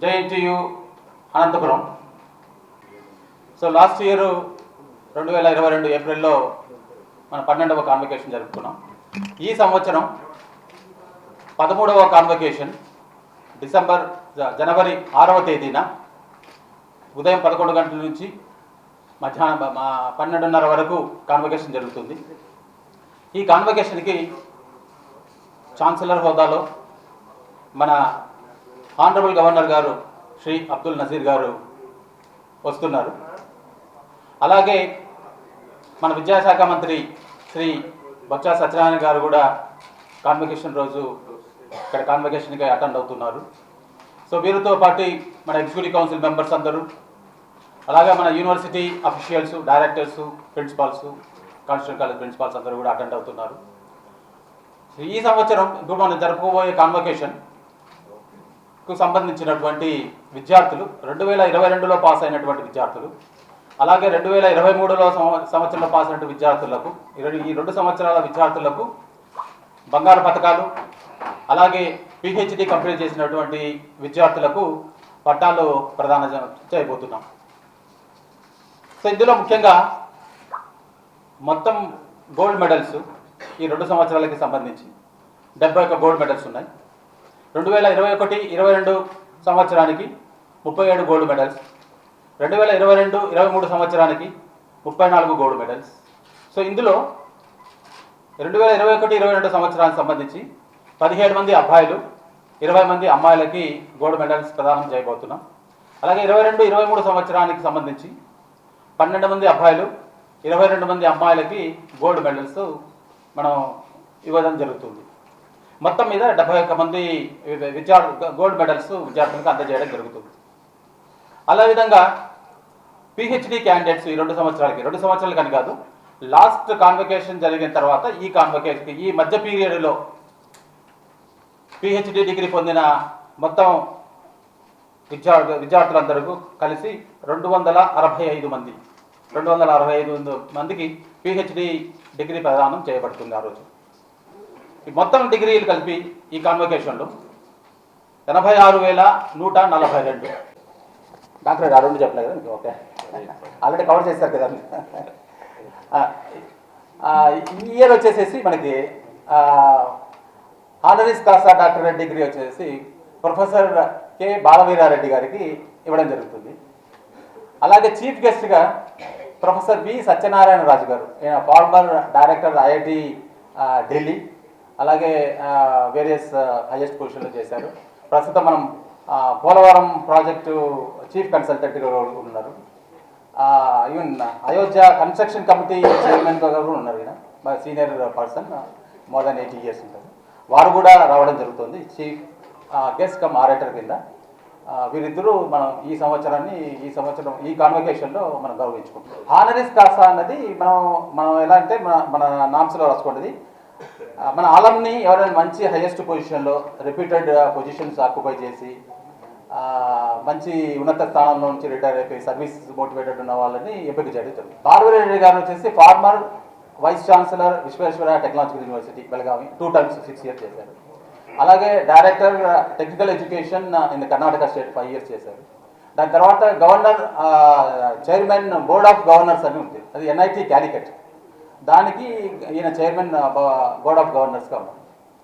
JNTU Anantapuram. So last year రెండు వేల ఇరవై రెండు ఏప్రిల్లో మన పన్నెండవ కాన్వకేషన్ జరుపుకున్నాం. ఈ సంవత్సరం పదమూడవ కాన్వకేషన్ డిసెంబర్ జ- జనవరి ఆరవ తేదీన ఉదయం పదకొండు గంటల నుంచి మధ్యాహ్నం పన్నెండున్నర వరకు కాన్వకేషన్ జరుగుతుంది. ఈ కాన్వకేషన్కి ఛాన్సలర్ హోదాలో మన ఆనరబుల్ గవర్నర్ గారు శ్రీ అబ్దుల్ నజీర్ గారు వస్తున్నారు. అలాగే మన విద్యాశాఖ మంత్రి శ్రీ బొత్స సత్యనారాయణ గారు కూడా కాన్వకేషన్ రోజు ఇక్కడ కాన్వకేషన్కి అటెండ్ అవుతున్నారు. సో వీరితో పాటు మన ఎగ్జిక్యూటివ్ కౌన్సిల్ మెంబర్స్ అందరూ అలాగే మన university officials directors principals constituent college principals అందరూ కూడా అటెండ్ అవుతున్నారు. ఈ సంవత్సరం ఇప్పుడు మనం జరుపుకోబోయే కాన్వకేషన్ కు సంబంధించినటువంటి విద్యార్థులు రెండు వేల ఇరవై రెండులో పాస్ అయినటువంటి విద్యార్థులు అలాగే రెండు వేల ఇరవై మూడులో సంవత్సరంలో పాస్ అయినటువంటి విద్యార్థులకు ఈ రెండు- సంవత్సరాల విద్యార్థులకు బంగారు పథకాలు అలాగే పిహెచ్డి కంప్లీట్ చేసినటువంటి విద్యార్థులకు పట్టాలు ప్రధాన చేయబోతున్నాం. సో ఇందులో ముఖ్యంగా మొత్తం గోల్డ్ మెడల్స్ ఈ రెండు సంవత్సరాలకి సంబంధించి డెబ్బై ఒక్క గోల్డ్ మెడల్స్ ఉన్నాయి. రెండు వేల ఇరవై ఒకటి ఇరవై రెండు సంవత్సరానికి ముప్పై ఏడు గోల్డ్ మెడల్స్ రెండు వేల ఇరవై రెండు ఇరవై మూడు సంవత్సరానికి ముప్పై నాలుగు గోల్డ్ మెడల్స్ సో ఇందులో రెండు వేల ఇరవై ఒకటి ఇరవై రెండు సంవత్సరానికి సంబంధించి పదిహేడు మంది అబ్బాయిలు ఇరవై మంది అమ్మాయిలకి గోల్డ్ మెడల్స్ ప్రదానం చేయబోతున్నాం. అలాగే ఇరవై రెండు ఇరవై మూడు సంవత్సరానికి సంబంధించి పన్నెండు మంది అబ్బాయిలు ఇరవై రెండు మంది అమ్మాయిలకి గోల్డ్ మెడల్స్ మనం ఇవ్వడం జరుగుతుంది. మొత్తం మీద డెబ్బై ఒక్క మంది విద్యార్థు గోల్డ్ మెడల్స్ విద్యార్థులకు అందజేయడం జరుగుతుంది. అదేవిధంగా పిహెచ్డి క్యాండిడేట్స్ ఈ రెండు సంవత్సరాలకి రెండు సంవత్సరాలు కానీ కాదు లాస్ట్ కాన్వకేషన్ జరిగిన తర్వాత ఈ కాన్వకేషన్ ఈ మధ్య పీరియడ్లో పిహెచ్డి డిగ్రీ పొందిన మొత్తం విద్యార్థు విద్యార్థులందరూ కలిసి రెండు వందల అరవై ఐదు మంది రెండు వందల అరవై ఐదు మందికి పిహెచ్డి డిగ్రీ ప్రదానం చేయబడుతుంది ఆ రోజు మొత్తం డిగ్రీలు కలిపి ఈ కాన్వకేషన్లో ఎనభై ఆరు వేల నూట నలభై రెండు. డాక్టర్ ఆ రెండు చెప్పలేదు కదా మీకు? ఓకే. ఆల్రెడీ కవర్ చేస్తారు కదా? ఈ ఇయర్ వచ్చేసేసి మనకి ఆనరీస్ కాసా డాక్టరేట్ డిగ్రీ వచ్చేసి ప్రొఫెసర్ కె బాలవీరారెడ్డి గారికి ఇవ్వడం జరుగుతుంది. అలాగే చీఫ్ గెస్ట్గా ప్రొఫెసర్ బి సత్యనారాయణ రాజు గారు ఈయన ఫార్మర్ డైరెక్టర్ ఐఐటి ఢిల్లీ. అలాగే వేరియస్ హైయెస్ట్ పొజిషన్లో చేశారు. ప్రస్తుతం మనం పోలవరం ప్రాజెక్టు చీఫ్ కన్సల్టెంట్గా ఉన్నారు. ఈవెన్ అయోధ్య కన్స్ట్రక్షన్ కమిటీ చైర్మన్గా కూడా ఉన్నారు ఈయన. Senior person more than eighty years ఉంటారు. వారు కూడా రావడం జరుగుతుంది. చీఫ్ గెస్ట్ కమ్ ఆరేటర్ కింద. వీరిద్దరూ మనం ఈ సంవత్సరాన్ని ఈ సంవత్సరం ఈ కాన్వకేషన్లో మనం గౌరవించుకుంటాం హానరీస్ కాసా అన్నది మనం మనం ఎలా అంటే మన మన నామ్స్లో రాసుకున్నది మన ఆలంని ఎవరైనా మంచి హైయెస్ట్ పొజిషన్లో రిపీటెడ్ పొజిషన్స్ ఆక్యుపై చేసి మంచి ఉన్నత స్థానంలో నుంచి రిటైర్ అయిపోయి సర్వీస్ మోటివేటెడ్ ఉన్న వాళ్ళని ఎంపిక చేయడం జరుగుతుంది. పార్వరెడ్డి గారు వచ్చేసి former vice chancellor Vishweshwara technological university Belagavi two times six years చేశారు. అలాగే director technical education in Karnataka state five years చేశారు. దాని తర్వాత governor chairman board of governors అని ఉంది. అది ఎన్ఐటి క్యాలికట్ దానికి ఈయన చైర్మన్ బోర్డ్ ఆఫ్ గవర్నర్స్గా ఉన్నారు.